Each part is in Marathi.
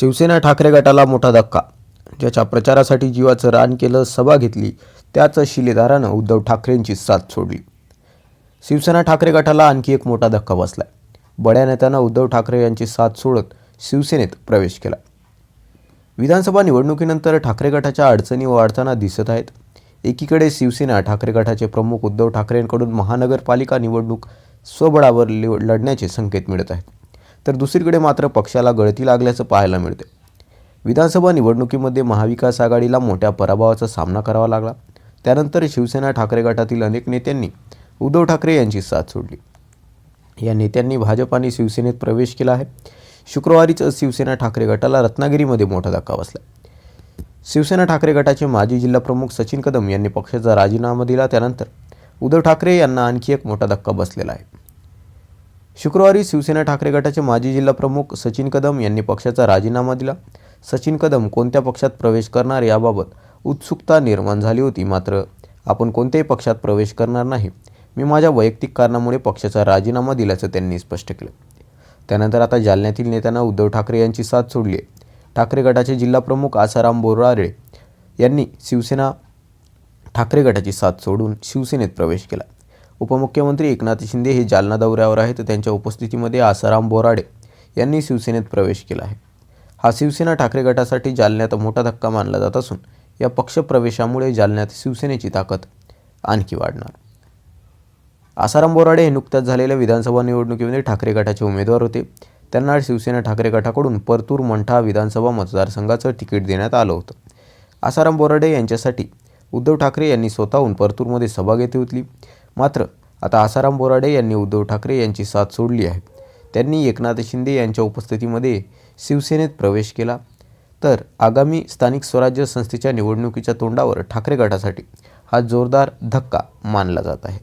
शिवसेना ठाकरे गटाला मोठा धक्का. ज्याच्या प्रचारासाठी जीवाचं रान केलं सभा घेतली त्याच शिलेदारानं उद्धव ठाकरेंची साथ सोडली. शिवसेना ठाकरे गटाला आणखी एक मोठा धक्का बसलाय. बड्या नेत्यांना उद्धव ठाकरे यांची साथ सोडत शिवसेनेत प्रवेश केला. विधानसभा निवडणुकीनंतर ठाकरे गटाच्या अडचणी वाढताना दिसत आहेत. एकीकडे शिवसेना ठाकरे गटाचे प्रमुख उद्धव ठाकरेंकडून महानगरपालिका निवडणूक स्वबळावर लढण्याचे संकेत मिळत आहेत. तर दुसरीकडे मात्र पक्षाला गळती लागल्याचं पाहायला मिळते विधानसभा निवडणुकीमध्ये महाविकास आघाडीला मोठ्या पराभवाचा सामना करावा लागला. त्यानंतर शिवसेना ठाकरे गटातील अनेक नेत्यांनी उद्धव ठाकरे यांची साथ सोडली. या नेत्यांनी भाजप आणि शिवसेनेत प्रवेश केला आहे. शुक्रवारीच शिवसेना ठाकरे गटाला रत्नागिरीमध्ये मोठा धक्का बसला. शिवसेना ठाकरे गटाचे माजी जिल्हाप्रमुख सचिन कदम यांनी पक्षाचा राजीनामा दिला. त्यानंतर उद्धव ठाकरे यांना आणखी एक मोठा धक्का बसलेला आहे. शुक्रवारी शिवसेना ठाकरे गटाचे माजी जिल्हाप्रमुख सचिन कदम यांनी पक्षाचा राजीनामा दिला. सचिन कदम कोणत्या पक्षात प्रवेश करणार याबाबत उत्सुकता निर्माण झाली होती मात्र आपण कोणत्याही पक्षात प्रवेश करणार नाही. मी माझ्या वैयक्तिक कारणामुळे पक्षाचा राजीनामा दिल्याचं त्यांनी स्पष्ट केलं. त्यानंतर आता जालन्यातील नेत्यांना उद्धव ठाकरे यांची साथ सोडली आहे. ठाकरे गटाचे जिल्हाप्रमुख आसाराम बोरारे यांनी शिवसेना ठाकरे गटाची साथ सोडून शिवसेनेत प्रवेश केला. उपमुख्यमंत्री एकनाथ शिंदे हे जालना दौऱ्यावर आहेत. त्यांच्या उपस्थितीमध्ये आसाराम बोराडे यांनी शिवसेनेत प्रवेश केला आहे. हा शिवसेना ठाकरे गटासाठी जालन्यात मोठा धक्का मानला जात असून या पक्षप्रवेशामुळे जालन्यात शिवसेनेची ताकद आणखी वाढणार. आसाराम बोराडे हे नुकत्याच झालेल्या विधानसभा निवडणुकीमध्ये ठाकरे गटाचे उमेदवार होते. त्यांना शिवसेना ठाकरे गटाकडून परतूर मंठा विधानसभा मतदारसंघाचं तिकीट देण्यात आलं होतं. आसाराम बोराडे यांच्यासाठी उद्धव ठाकरे यांनी स्वतःहून परतूरमध्ये सभा घेतली होती. मात्र आता आसाराम बोराडे यांनी उद्धव ठाकरे यांची साथ सोडली आहे. त्यांनी एकनाथ शिंदे यांच्या उपस्थितीमध्ये शिवसेनेत प्रवेश केला. तर आगामी स्थानिक स्वराज्य संस्थेच्या निवडणुकीच्या तोंडावर ठाकरे गटासाठी हा जोरदार धक्का मानला जात आहे.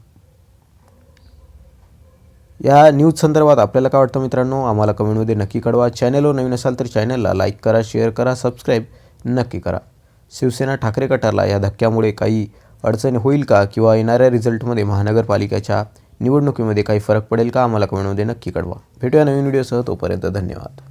या न्यूज संदर्भात आपल्याला काय वाटतं मित्रांनो? आम्हाला कमेंटमध्ये नक्की कळवा. चॅनलवर नवीन असाल तर चॅनलला लाईक करा शेअर करा सबस्क्राईब नक्की करा. शिवसेना ठाकरे गटाला या धक्क्यामुळे काही अडचण होईल का किंवा येणाऱ्या रिझल्टमध्ये महानगरपालिकेच्या निवडणुकीमध्ये काही फरक पडेल का? आम्हाला कमेंटमध्ये नक्की कळवा. भेटूया नवीन व्हिडिओसह. तोपर्यंत धन्यवाद.